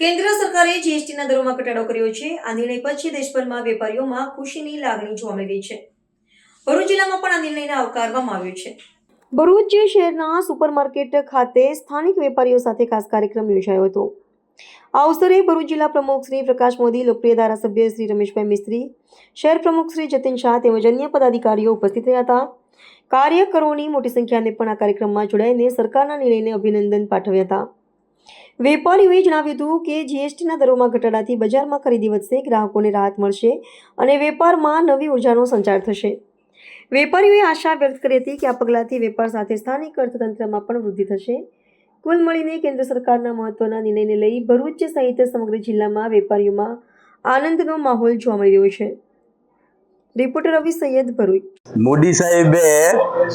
કેન્દ્ર સરકારે જીએસટીના દરોમાં ઘટાડો કર્યો છે. આ નિર્ણય પછી દેશભરમાં વેપારીઓમાં ખુશીની લાગણી જોવા મળી છે. ભરૂચ જિલ્લામાં પણ આ નિર્ણયને આવકારવામાં આવ્યો છે. ભરૂચ શહેરના સુપરમાર્કેટ ખાતે સ્થાનિક વેપારીઓ સાથે ખાસ કાર્યક્રમ યોજાયો હતો. આ અવસરે ભરૂચ જિલ્લા પ્રમુખ શ્રી પ્રકાશ મોદી, લોકપ્રિય ધારાસભ્ય શ્રી રમેશભાઈ મિસ્ત્રી, શહેર પ્રમુખ શ્રી જતીન શાહ તેમજ અન્ય પદાધિકારીઓ ઉપસ્થિત રહ્યા હતા. કાર્યકરોની મોટી સંખ્યાને પણ આ કાર્યક્રમમાં જોડાઈને સરકારના નિર્ણયને અભિનંદન પાઠવ્યા હતા. વેપારીઓએ જણાવ્યું હતું કે જીએસટીના દરોમાં ઘટાડાથી બજારમાં ખરીદી વધશે, ગ્રાહકોને રાહત મળશે અને વેપારમાં નવી ઉર્જાનો સંચાર થશે. વેપારીઓએ આશા વ્યક્ત કરી હતી કે આ પગલાંથી વેપાર સાથે સ્થાનિક અર્થતંત્રમાં પણ વૃદ્ધિ થશે. કુલ મળીને કેન્દ્ર સરકારના મહત્વના નિર્ણયને લઈ ભરૂચ સહિત સમગ્ર જિલ્લામાં વેપારીઓમાં આનંદનો માહોલ જોવા મળી રહ્યો છે. રિપોર્ટર રવિ સૈયદ ભરૂચ. મોદી સાહેબે,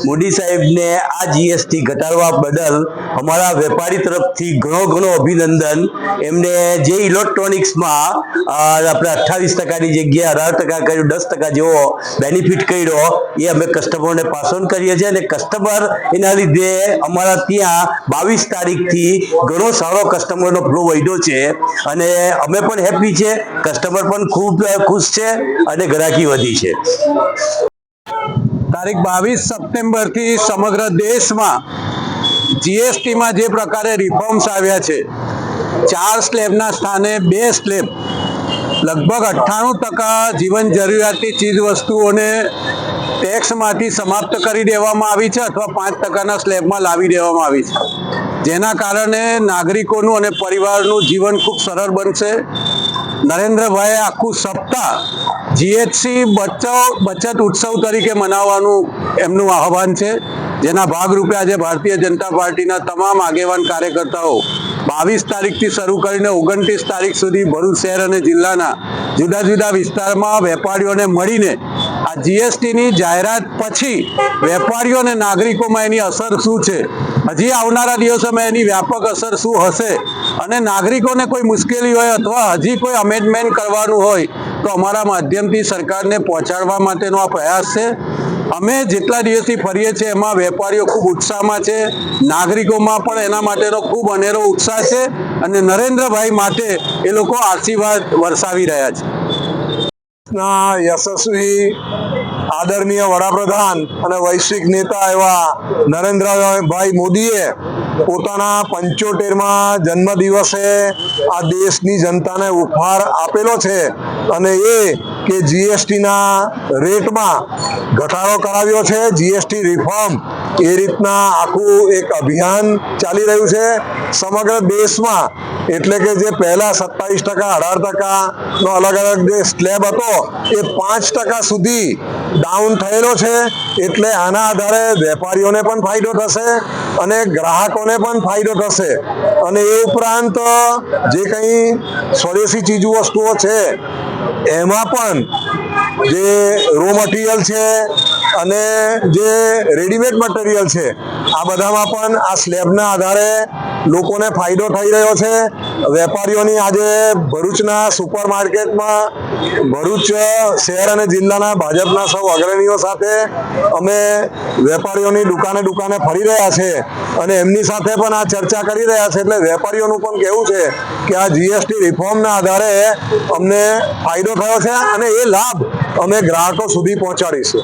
મોદી સાહેબને આ જીએસટી ઘટાડવા બદલ અમારા વેપારી તરફથી ઘણો ઘણો અભિનંદન. એમને જે ઇલેક્ટ્રોનિક્સમાં આપણે અઠ્ઠાવીસ ટકાની જગ્યાએ અઢાર ટકા કર્યું, દસ ટકા જેવો બેનિફિટ કર્યો, એ અમે કસ્ટમરને પાસ ઓન કરીએ છીએ અને કસ્ટમર એના લીધે અમારા ત્યાં બાવીસ તારીખથી ઘણો સારો કસ્ટમરનો ફ્લો વધ્યો છે. અને અમે પણ હેપી છે કસ્ટમર પણ ખૂબ ખુશ છે અને ગ્રાહકી વધી છે. તારીખ બાવીસ સપ્ટેમ્બરથી સમગ્ર દેશમાં જીએસટીમાં જે પ્રકારે રિફોર્મ્સ આવ્યા છે, ચાર સ્લેબના સ્થાને બે સ્લેબ, લગભગ અઠ્ઠાણું ટકા જીવન જરૂરિયાતની ચીજ વસ્તુઓને ટેક્સમાંથી સમાપ્ત કરી દેવામાં આવી છે અથવા પાંચ ટકાના સ્લેબમાં લાવી દેવામાં આવી છે. જેના કારણે નાગરિકોનું અને પરિવારનું જીવન ખૂબ સરળ બનશે. નરેન્દ્રભાઈએ આખું સપ્તાહ જીએચસી બચાવ બચત ઉત્સવ તરીકે મનાવવાનું એમનું આહવાન છે. જેના ભાગરૂપે આજે ભારતીય જનતા પાર્ટીના તમામ આગેવાન કાર્યકર્તાઓ બાવીસ તારીખથી શરૂ કરીને ઓગણત્રીસ તારીખ સુધી ભરૂચ શહેર અને જિલ્લાના જુદા જુદા વિસ્તારમાં વેપારીઓને મળીને આ જીએસટીની જાહેરાત પછી વેપારીઓ અને નાગરિકોમાં એની અસર શું છે? હજી આવનારા દિવસોમાં એની વ્યાપક અસર શું હશે? અને નાગરિકોને કોઈ મુશ્કેલી હોય અથવા હજી કોઈ અમેન્ડમેન્ટ કરવાનું હોય તો અમારા માધ્યમથી સરકારને પહોંચાડવા માટેનો આ પ્રયાસ છે. અમે જેટલા દિવસથી ફરીએ છીએ, એમાં વેપારીઓ ખૂબ ઉત્સાહમાં છે, નાગરિકોમાં પણ એના માટેનો ખૂબ અનેરો ઉત્સાહ છે અને નરેન્દ્રભાઈ માટે એ લોકો આશીર્વાદ વરસાવી રહ્યા છે. યશસ્વી, આદરણીય વડાપ્રધાન અને વૈશ્વિક નેતા એવા નરેન્દ્રભાઈ મોદીએ પોતાના પંચોતેરમાં જન્મદિવસે આ દેશની જનતાને ઉપહાર આપેલો છે અને એ કે જીએસટીના રેટમાં ઘટાડો કરાવ્યો છે. જીએસટી રિફોર્મ એ રીતના આખું એક અભિયાન ચાલી રહ્યું છે. સમગ્ર દેશમાં એટલે કે જે પહેલા સત્તાવીસ ટકા, અઢાર ટકાનો અલગ અલગ જે સ્લેબ હતો, એ પાંચ ટકા સુધી ડાઉન થયેલો છે. એટલે આના આધારે વેપારીઓને પણ ફાયદો થશે અને ગ્રાહકોને પણ ફાયદો થશે. અને એ ઉપરાંત જે કંઈ સ્વદેશી ચીજ વસ્તુઓ છે, એમાં પણ જે રો મટીરિયલ છે અને જે રેડીમેડ મટીરિયલ છે, આ બધામાં પણ આ સ્લેબના આધારે લોકોને ફાયદો થઈ રહ્યો છે. વેપારીઓની આજે ભરૂચના સુપર માર્કેટમાં ભરૂચ શહેર અને જિલ્લાના ભાજપના સૌ અગ્રણીઓ સાથે અમે વેપારીઓની દુકાને દુકાને ફરી રહ્યા છે અને એમની સાથે પણ આ ચર્ચા કરી રહ્યા છે. એટલે વેપારીઓનું પણ કહેવું છે કે આ જીએસટી રિફોર્મના આધારે અમને ફાયદો થયો છે અને એ લાભ અમે ગ્રાહકો સુધી પહોંચાડીશું.